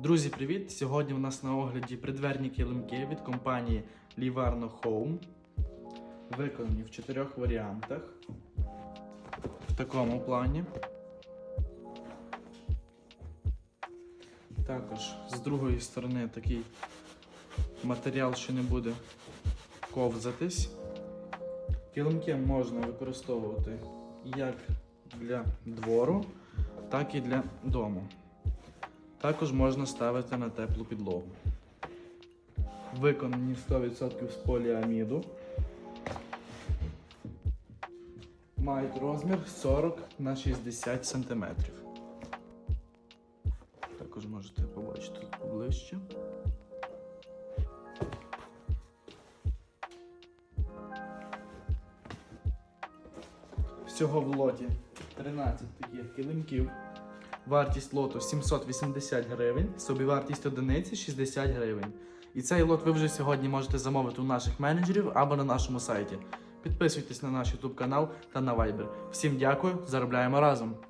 Друзі, привіт! Сьогодні у нас на огляді придверні килимки від компанії Livarno Home. Виконані в чотирьох варіантах. В такому плані. Також з другої сторони такий матеріал, що не буде ковзатись. Килимки можна використовувати як для двору, так і для дому. Також можна ставити на теплу підлогу. Виконані 100% з поліаміду. Мають розмір 40 на 60 см. Також можете побачити тут поближче. Всього в лоті 13 таких килимків. Вартість лоту 780 гривень, собівартість одиниці 60 гривень. І цей лот ви вже сьогодні можете замовити у наших менеджерів або на нашому сайті. Підписуйтесь на наш YouTube канал та на Viber. Всім дякую, заробляємо разом!